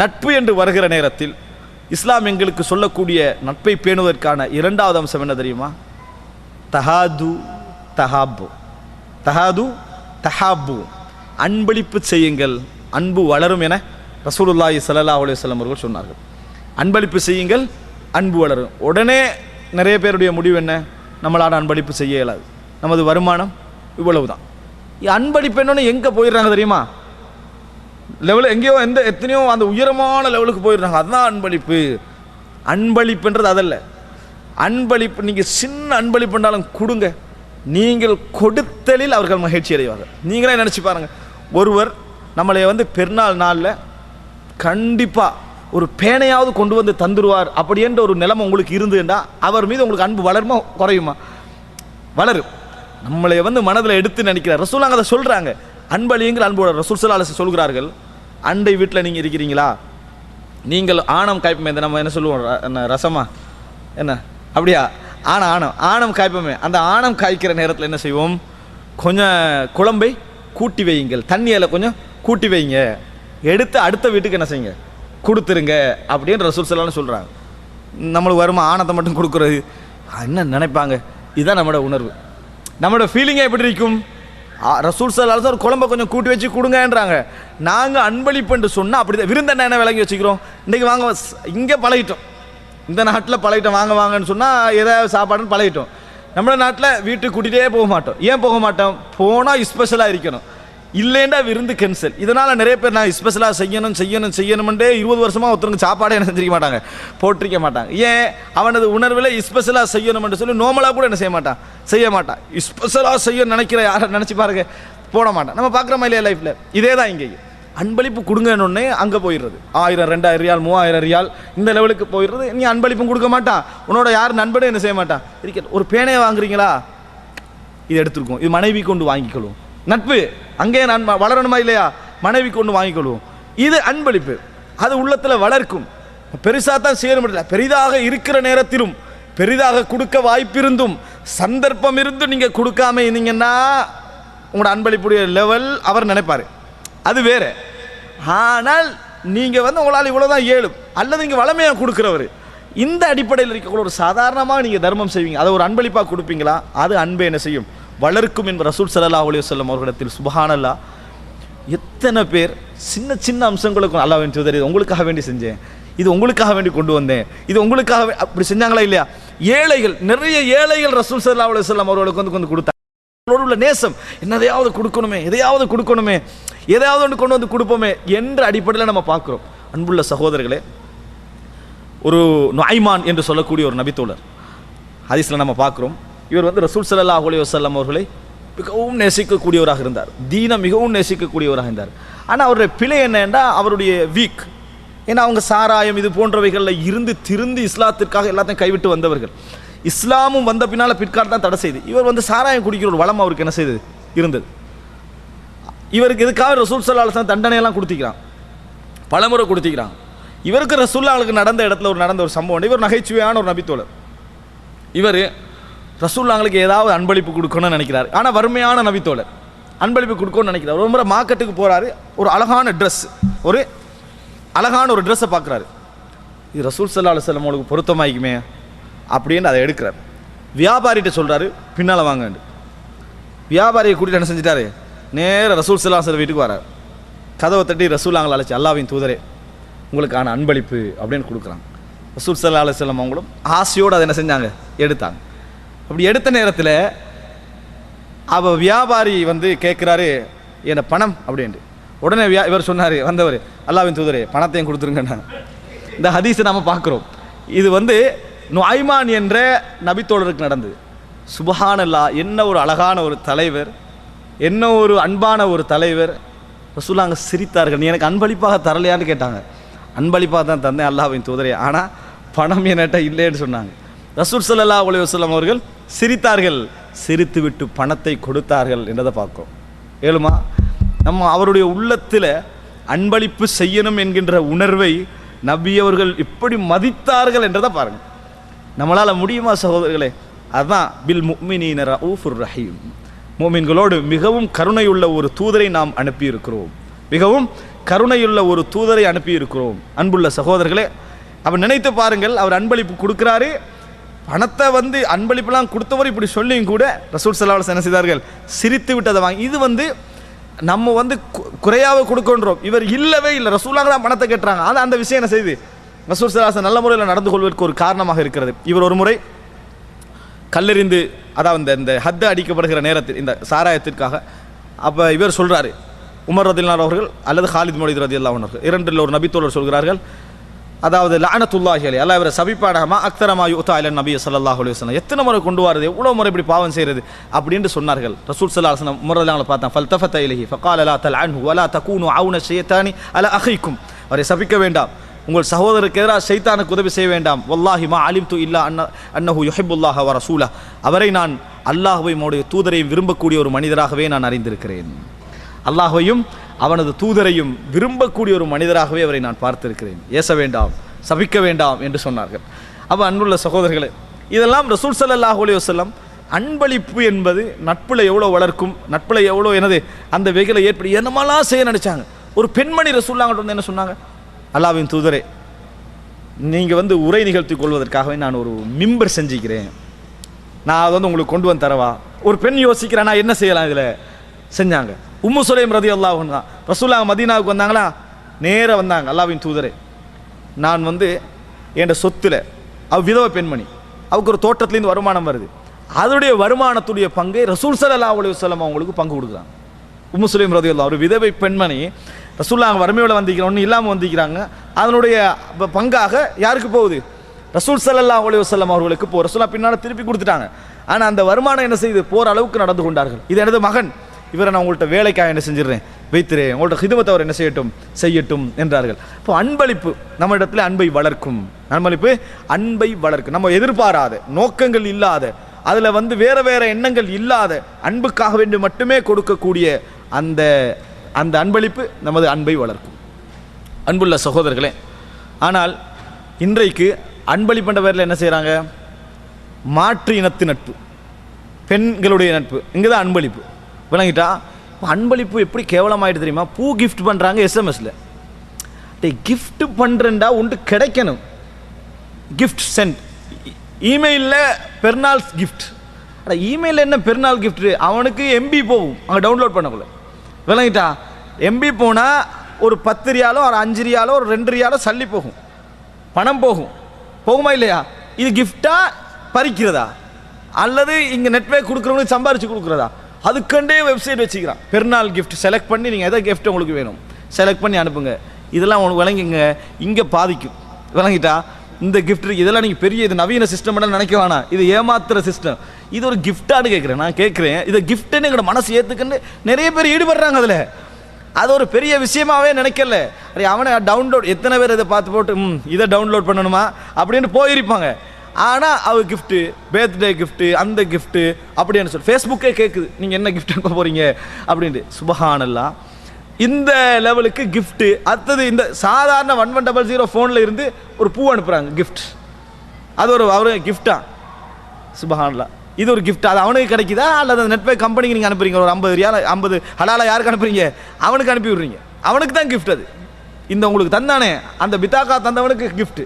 நட்பு என்று வருகிற நேரத்தில் இஸ்லாம் எங்களுக்கு சொல்லக்கூடிய நட்பை பேணுவதற்கான இரண்டாவது அம்சம் என்ன தெரியுமா? தஹாது தஹாபு. தஹாது தஹாபு. அன்பளிப்பு செய்யுங்கள். அன்பு வளரும் என ரசூலுல்லாஹி சல்லா அலைஹி அவர்கள் சொன்னார்கள். அன்பளிப்பு செய்யுங்கள் அன்பு வளரும். உடனே நிறைய பேருடைய முடிவு என்ன? நம்மளால் அன்பளிப்பு செய்ய இயலாது. நமது வருமானம் இவ்வளவு தான் அன்பளிப்பு என்னன்னு எங்கே போயிடுறாங்க தெரியுமா? லெவல் எங்கேயோ எந்த எத்தனையோ அந்த உயரமான லெவலுக்கு போயிடுறாங்க அதுதான் அன்பளிப்பு. அன்பளிப்புன்றது அதல்ல. அன்பளிப்பு நீங்கள் சின்ன அன்பளிப்புனாலும் கொடுங்க. நீங்கள் கொடுத்தலில் அவர்கள் மகிழ்ச்சி அடைவார்கள். நீங்களே நினச்சி பாருங்கள் ஒருவர் நம்மளை வந்து பெருநாள் நாளில் கண்டிப்பாக ஒரு பேனையாவது கொண்டு வந்து தந்துடுவார் அப்படின்ற ஒரு நிலைமை உங்களுக்கு இருந்ததுன்னா அவர் மீது உங்களுக்கு அன்பு வளருமா குறையுமா? வளரும். நம்மளை வந்து மனதில் எடுத்து நினைக்கிறார். ரசூலாங்க அதை சொல்கிறாங்க அன்பளியுங்கள் அன்போட. ரசூல் சலாலச சொல்கிறார்கள் அண்டை வீட்டில் நீங்கள் இருக்கிறீங்களா? நீங்கள் ஆணம் காய்ப்பமே இந்த நம்ம என்ன சொல்லுவோம் ர- என்ன ரசமா? என்ன? அப்படியா? ஆணம் ஆணம். ஆணம் காய்ப்பமே. அந்த ஆணம் காய்க்கிற நேரத்தில் என்ன செய்வோம்? கொஞ்சம் குழம்பை கூட்டி வையுங்கள். தண்ணியில் கொஞ்சம் கூட்டி வைங்க. எடுத்து அடுத்த வீட்டுக்கு என்ன செய்யுங்க? கொடுத்துருங்க அப்படின்னு ரசூல் சொல்கிறாங்க நம்மளுக்கு வருமா? ஆணத்தை மட்டும் கொடுக்குறது. என்ன நினைப்பாங்க? இதுதான் நம்மளோட உணர்வு. நம்மளோட ஃபீலிங்கே எப்படி இருக்கும்? ரசூல் சல்லாஸ் ஒரு குழம்ப கொஞ்சம் கூட்டி வச்சு கொடுங்கன்றாங்க. நாங்கள் அன்பளிப்புன்ட்டு சொன்னால் அப்படி தான் என்ன விளங்கி வச்சுக்கிறோம்? இன்றைக்கி வாங்க இங்கே பழகிட்டோம். இந்த நாட்டில் பழகிட்டோம் வாங்க வாங்கன்னு சொன்னால் ஏதாவது சாப்பாடுன்னு பழகிட்டோம். நம்ம நாட்டில் வீட்டுக்கு கூட்டிகிட்டே போக மாட்டோம். ஏன் போக மாட்டோம்? போனால் ஸ்பெஷலாக இருக்கணும். இல்லைண்டா விருந்து கேன்சல் இதனால் நிறைய பேர் நான் ஸ்பெஷலாக செய்யணும் செய்யணும் செய்யணும்ன்றே இருபது வருஷமாக ஒருத்தருக்கு சாப்பாடே என்ன தெரிய மாட்டாங்க. போட்டிருக்க மாட்டாங்க. ஏன்? அவனது உணர்வில் ஸ்பெஷலாக செய்யணும்னு சொல்லி நோமலாக கூட என்ன செய்ய மாட்டான்? செய்ய மாட்டான். ஸ்பெஷலாக செய்ய நினைக்கிற யாரை நினச்சி பாருங்க. போட மாட்டான். நம்ம பார்க்குறோமா இல்லையா லைஃப்பில் இதே தான் இங்கேயும். அன்பளிப்பு கொடுங்கன்னு அங்கே போயிடுறது. ஆயிரம் ரெண்டாயிரம் ரியால் மூவாயிரம் ரியால் இந்த லெவலுக்கு போயிடுறது. நீ அன்பளிப்பும் கொடுக்க மாட்டான். உன்னோட யார் நண்பனும் என்ன செய்ய மாட்டான்? இருக்க. ஒரு பேனையை வாங்குறீங்களா? இது எடுத்துருக்கோம் இது மனைவி கொண்டு வாங்கிக்கொள்ளும். நட்பு. அங்கே நான் வளரணுமா இல்லையா? மனைவி கொண்டு வாங்கிக்கொள்வோம் இது அன்பளிப்பு. அது உள்ளத்தில் வளர்க்கும். பெருசாக தான் செய்ய முடியல பெரிதாக இருக்கிற நேரத்திலும் பெரிதாக கொடுக்க வாய்ப்பிருந்தும் சந்தர்ப்பம் இருந்தும் நீங்கள் கொடுக்காம இருந்தீங்கன்னா உங்களோட அன்பளிப்புடைய லெவல் அவர் நினைப்பார். அது வேற. ஆனால் நீங்கள் வந்து உங்களால் இவ்வளோ தான் ஏழும் அல்லது இங்கே வளமையாக கொடுக்குறவர். இந்த அடிப்படையில் இருக்கக்கூடிய ஒரு சாதாரணமாக நீங்கள் தர்மம் செய்வீங்க. அதை ஒரு அன்பளிப்பாக கொடுப்பீங்களா? அது அன்பை என்ன செய்யும்? வளர்க்கும் என்று ரசூல் சல்லா அலி வல்லம் அவர்களிடத்தில் சுபஹானல்லா. எத்தனை பேர் சின்ன சின்ன அம்சங்களுக்கும் அல்லா வேண்டி தெரியுது உங்களுக்காக வேண்டி செஞ்சேன். இது உங்களுக்காக வேண்டி கொண்டு வந்தேன். இது உங்களுக்காக அப்படி செஞ்சாங்களா இல்லையா? ஏழைகள் நிறைய ஏழைகள் ரசூல் சல்லா அலி வல்லம் அவர்களுக்கு வந்து கொண்டு கொடுத்தாங்க. அவரோடு உள்ள நேசம் என்னதையாவது கொடுக்கணுமே எதையாவது கொடுக்கணுமே எதையாவது ஒன்று கொண்டு வந்து கொடுப்போமே என்ற அடிப்படையில் நம்ம பார்க்குறோம். அன்புள்ள சகோதரர்களே ஒரு நாய்மான் என்று சொல்லக்கூடிய ஒரு நபித்தோழர். ஹதீஸில் நம்ம பார்க்குறோம். இவர் வந்து ரசூல் சல்லா அலி வசல்லம் அவர்களை மிகவும் நேசிக்கக்கூடியவராக இருந்தார். தீனம் மிகவும் நேசிக்கக்கூடியவராக இருந்தார். ஆனால் அவருடைய பிழை என்னன்னா அவருடைய வீக் ஏன்னா அவங்க சாராயம் இது போன்றவைகளில் இருந்து திருந்து இஸ்லாத்திற்காக எல்லாத்தையும் கைவிட்டு வந்தவர்கள். இஸ்லாமும் வந்த பின்னால் பிற்காலம் தான் தடை செய்து. இவர் வந்து சாராயம் குடிக்கிற ஒரு வளம் அவருக்கு என்ன செய்தது இருந்தது. இவருக்கு எதுக்காக ரசூல் சல்லாஹ் தண்டனையெல்லாம் கொடுத்திக்கிறான்? பலமுறை கொடுத்திக்கிறான். இவருக்கு ரசூல்லாவுக்கு நடந்த இடத்துல ஒரு நடந்த ஒரு சம்பவம் இவர் நகைச்சுவையான ஒரு நபித்தோழர். இவர் ரசூல்லாங்களுக்கு ஏதாவது அன்பளிப்பு கொடுக்கணும்னு நினைக்கிறார். ஆனால் வறுமையான நபித்தோழர். அன்பளிப்பு கொடுக்கணும்னு நினைக்கிறார். ஒரு முறை மார்க்கெட்டுக்கு போகிறாரு ஒரு அழகான ட்ரெஸ் ஒரு அழகான ஒரு ட்ரெஸ்ஸை பார்க்குறாரு இது ரசூல் சல்லா அலுவலம் உங்களுக்கு பொருத்தமாயிக்குமே அப்படின்னு அதை எடுக்கிறார். வியாபாரிகிட்ட சொல்கிறாரு பின்னால் வாங்கன்னு வியாபாரியை கூட்டிட்டு என்ன செஞ்சிட்டாரு? நேராக ரசூல் சல்லாஹ் வீட்டுக்கு வரார். கதவை தட்டி ரசூலாங்களை அழைச்சி அல்லாவின் தூதரே உங்களுக்கான அன்பளிப்பு அப்படின்னு கொடுக்குறாங்க. ரசூல் சல்லா அலுவலம் அவங்களும் ஆசையோடு அதை என்ன செஞ்சாங்க? எடுத்தாங்க. அப்படி எடுத்த நேரத்தில் அவ வியாபாரி வந்து கேட்குறாரு என்ன பணம்? அப்படின்ட்டு. உடனே வியா இவர் சொன்னார் வந்தவர் அல்லாவின் தூதரே பணத்தையும் கொடுத்துருங்கண்ணா. இந்த ஹதீஸை நாம் பார்க்குறோம். இது வந்து நுஐமான் என்ற நபித்தோழருக்கு நடந்தது. சுபஹானல்லா என்ன ஒரு அழகான ஒரு தலைவர் என்ன ஒரு அன்பான ஒரு தலைவர். ரசூலாங்க சிரித்தார்கள் நீ எனக்கு அன்பளிப்பாக தரலையான்னு கேட்டாங்க. அன்பளிப்பாக தான் தந்தேன் அல்லாவின் தூதரே. ஆனால் பணம் என்கிட்ட இல்லைன்னு சொன்னாங்க. ரசூல் சல்லா அலைஹி வஸல்லம் அவர்கள் சிரித்தார்கள். சிரித்து விட்டு பணத்தை கொடுத்தார்கள் என்றதை பார்க்கும் ஏழுமா நம்ம அவருடைய உள்ளத்தில் அன்பளிப்பு செய்யணும் என்கின்ற உணர்வை நபியவர்கள் இப்படி எப்படி மதித்தார்கள் என்றதை பாருங்க. நம்மளால் முடியுமா சகோதரர்களே? அதுதான் பில் முக்மினீனர் ஊஃபுர் ரஹீம். மோமின்களோடு மிகவும் கருணையுள்ள ஒரு தூதரை நாம் அனுப்பியிருக்கிறோம். மிகவும் கருணையுள்ள ஒரு தூதரை அனுப்பி இருக்கிறோம் அன்புள்ள சகோதரர்களே அவர் நினைத்து பாருங்கள் அவர் அன்பளிப்பு கொடுக்குறாரு பணத்தை வந்து அன்பளிப்புலாம் கொடுத்தவர் இப்படி சொல்லியும் கூட ரசூல் செல்லாவில் என்ன செய்தார்கள்? சிரித்து விட்டதை வாங்கி இது வந்து நம்ம வந்து கு- கொடுக்கின்றோம். இவர் இல்லவே இல்லை. ரசூலாக தான் பணத்தை கேட்டுறாங்க. ஆனால் அந்த விஷயம் என்ன செய்யுது ரசூல் சலாசன் நல்ல முறையில் நடந்து கொள்வதற்கு ஒரு காரணமாக இருக்கிறது. இவர் ஒரு முறை கல்லெறிந்து அதாவது இந்த இந்த ஹத்து அடிக்கப்படுகிற நேரத்தில் இந்த சாராயத்திற்காக அப்போ இவர் சொல்கிறாரு உமர் ரதில்லான் அவர்கள் அல்லது ஹாலித் மொழித் ரதி அவர்கள். இரண்டில் ஒரு நபித்தோழர் சொல்கிறார்கள் அதாவது லானத்துல்லாஹி அலி அல்லா இவரை சபிப்பாடகமா அக்தரமா யூத்தா இலன் நபி சல்லாஹ் அலைஹி வஸல்லம். எத்தனை முறை கொண்டு வரது எவ்வளோ முறை இப்படி பாவம் செய்கிறது அப்படின்னு சொன்னார்கள். ரசூல் ஸல்லல்லாஹு அலைஹி வஸல்லம் உமர் ரதில்லாஹு பார்த்தா ஃபல்தஃபத இலைஹி ஃபகால லா தல்அன்ஹு வலா தகூனு அவுன ஷைத்தானி அல அஹைக்கும். அவரை சபிக்க வேண்டாம். உங்கள் சகோதரருக்கு எதிராக சைத்தானுக்கு உதவி செய்ய வேண்டாம். வல்லாஹி மா அலிம்து இல்லா அன்ன அன்னஹு யுஹிபுல்லாஹ வ ரசூலா. அவரை நான் அல்லாஹுவையும் அவருடைய தூதரையும் விரும்பக்கூடிய ஒரு மனிதராகவே நான் அறிந்திருக்கிறேன். அல்லாஹையும் அவனது தூதரையும் விரும்பக்கூடிய ஒரு மனிதராகவே அவரை நான் பார்த்திருக்கிறேன். ஏச வேண்டாம் சபிக்க வேண்டாம் என்று சொன்னார்கள். அப்போ அன்புள்ள சகோதரர்களே இதெல்லாம் ரசூல் ஸல்லல்லாஹு அலைஹி வஸல்லம் அன்பளிப்பு என்பது நட்புல எவ்வளோ வளர்க்கும் நட்புல எவ்வளோ எனது அந்த வெகுல ஏற்படி என்னமெல்லாம் செய்ய நினச்சாங்க. ஒரு பெண்மணி ரசூல்லாங்கிட்ட வந்து என்ன சொன்னாங்க? அல்லாவின் தூதரே நீங்கள் வந்து உரை நிகழ்த்தி கொள்வதற்காகவே நான் ஒரு மிம்பர் செஞ்சுக்கிறேன். நான் அதை வந்து உங்களுக்கு கொண்டு வந்து தரவா? ஒரு பெண் யோசிக்கிறேன் நான் என்ன செய்யலாம் இதில்? செஞ்சாங்க. உம்மு சுலைம் ரதி அல்லாஹ் தான் ரசூல்லா மதீனாவுக்கு வந்தாங்களா? நேராக வந்தாங்க அல்லாவின் தூதரே. நான் வந்து என் சொத்தில் அவ விதவை பெண்மணி அவருக்கு ஒரு தோட்டத்துலேருந்து வருமானம் வருது. அதனுடைய வருமானத்துடைய பங்கை ரசூல் ஸல்லல்லாஹு அலைஹி வஸல்லம் அவங்களுக்கு பங்கு கொடுக்குறாங்க. உம்மு சுலைம் ரதி ஒரு விதவை பெண்மணி ரசூல்லா அங்கே வறுமையோட வந்திக்கிறோம் ஒன்றும் இல்லாமல் வந்திருக்கிறாங்க. அதனுடைய பங்காக யாருக்கு போகுது? ரசூல் சல்லா அலி வல்லம் அவர்களுக்கு போ ரசூலா பின்னால் திருப்பி கொடுத்துட்டாங்க. ஆனால் அந்த வருமானம் என்ன செய்யுது போகிற அளவுக்கு நடந்து கொண்டார்கள். இது எனது மகன். இவரை நான் உங்கள்கிட்ட வேலைக்காக என்ன செஞ்சிடுறேன்? வைத்திரேன். உங்கள்கிட்ட ஹிதமத்தை அவர் என்ன செய்யட்டும்? செய்யட்டும் என்றார்கள். இப்போ அன்பளிப்பு நம்ம இடத்துல அன்பை வளர்க்கும். அன்பளிப்பு அன்பை வளர்க்கும். நம்ம எதிர்பாராத நோக்கங்கள் இல்லாத அதில் வந்து வேறு வேறு எண்ணங்கள் இல்லாத அன்புக்காக வேண்டி மட்டுமே கொடுக்கக்கூடிய அந்த அந்த அன்பளிப்பு நமது அன்பை வளர்க்கும். அன்புள்ள சகோதரர்களே ஆனால் இன்றைக்கு அன்பளிப்புன்ற பேரில் என்ன செய்கிறாங்க மாற்று இனத்து நட்பு. பெண்களுடைய நட்பு. இங்கே தான் அன்பளிப்பு. விளங்கிட்டா? அன்பளிப்பு எப்படி கேவலமாயிட்டு தெரியுமா? பூ கிஃப்ட் பண்ணுறாங்க எஸ்எம்எஸில் டே gift பண்ணுறேன்டா உண்டு கிடைக்கணும். கிஃப்ட் சென்ட் இமெயிலில் பெருநாள் கிஃப்ட் அட இமெயிலில் என்ன பெருநாள் கிஃப்ட்டு அவனுக்கு எம்பி போகும். அங்கே டவுன்லோட் பண்ணக்குள்ள விளங்கிட்டா? எம்பி போனால் ஒரு பத்து ரியாலோ ஒரு அஞ்சு ரியாலோ ஒரு ரெண்டு ரியாலோ சல்லி போகும். பணம் போகும். போகுமா இல்லையா? இது கிஃப்டாக பறிக்கிறதா? அல்லது இங்கே நெட்வேக் கொடுக்குறவங்களுக்கு சம்பாரித்து கொடுக்குறதா? அதுக்கண்டே வெப்சைட் வச்சுக்கிறான். பெருநாள் கிஃப்ட் செலக்ட் பண்ணி நீங்கள் எதை கிஃப்ட் உங்களுக்கு வேணும் செலக்ட் பண்ணி அனுப்புங்க. இதெல்லாம் உங்களுக்கு விளங்கிங்க இங்கே பாதிக்கும். விளங்கிட்டா? இந்த கிஃப்ட் இதெல்லாம் நீங்கள் பெரிய இது நவீன சிஸ்டம் நினைக்க வேணாம். இது ஏமாத்துற சிஸ்டம் இது ஒரு கிஃப்டானு கேட்குறேன் நான் கேட்குறேன் இதை கிஃப்ட்டுன்னு எங்களோட மனசு ஏற்றுக்குன்னு நிறைய பேர் ஈடுபடுறாங்க அதில். அது ஒரு பெரிய விஷயமாவே நினைக்கல. அவனை டவுன்லோட் எத்தனை பேர் இதை பார்த்து போட்டு ம் இதை டவுன்லோட் பண்ணணுமா? அப்படின்னு போயிருப்பாங்க. ஆனால் அவ கிஃப்ட்டு பர்த்டே கிஃப்ட்டு அந்த கிஃப்ட்டு அப்படின்னு சொல்லி ஃபேஸ்புக்கே கேட்குது நீங்கள் என்ன கிஃப்ட் அனுப்ப போகிறீங்க அப்படின்ட்டு. சுபஹானல்லாம் இந்த லெவலுக்கு கிஃப்ட்டு அடுத்தது இந்த சாதாரண ஒன் ஒன் டபுள் ஜீரோ ஃபோனில் இருந்து ஒரு பூ அனுப்புகிறாங்க கிஃப்ட் அது ஒரு அவரு கிஃப்டா சுபஹான்லா இது ஒரு கிஃப்ட் அது அவனுக்கு கிடைக்குதா? அல்லது அந்த நெட்ஒர்க் கம்பெனிக்கு நீங்கள் அனுப்புறீங்க? ஒரு ஐம்பது ரியால ஐம்பது ஹலால யாருக்கு அனுப்புறீங்க? அவனுக்கு அனுப்பி விடுறீங்க. அவனுக்கு தான் கிஃப்ட் அது. இந்த உங்களுக்கு தந்தானே. அந்த பித்தாக்கா தந்தவனுக்கு கிஃப்ட்டு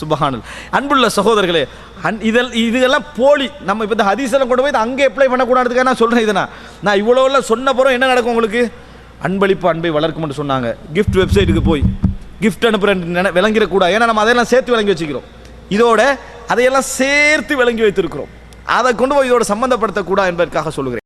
சுபஹானல். அன்புள்ள சகோதரர்களே அன் இதெல் இதெல்லாம் போலி. நம்ம இப்போ இந்த ஹதீஸெல்லாம் கொண்டு போய் அங்கே அப்ளை பண்ணக்கூடாதுக்காக நான் சொல்கிறேன் இதை நான். நான் இவ்வளோலாம் சொன்ன பிறகு என்ன நடக்கும் உங்களுக்கு? அன்பளிப்பு அன்பை வளர்க்கும்னு சொன்னாங்க. கிஃப்ட் வெப்சைட்டுக்கு போய் கிஃப்ட் அனுப்புறேன் விளங்கிடக்கூடாது. ஏன்னா நம்ம அதையெல்லாம் சேர்த்து விளங்கி வச்சுக்கிறோம். இதோட அதையெல்லாம் சேர்த்து விளங்கி வைத்திருக்கிறோம். அதை கொண்டு போய் இதோட சம்மந்தப்படுத்தக்கூடாது என்பதற்காக சொல்லுகிறேன்.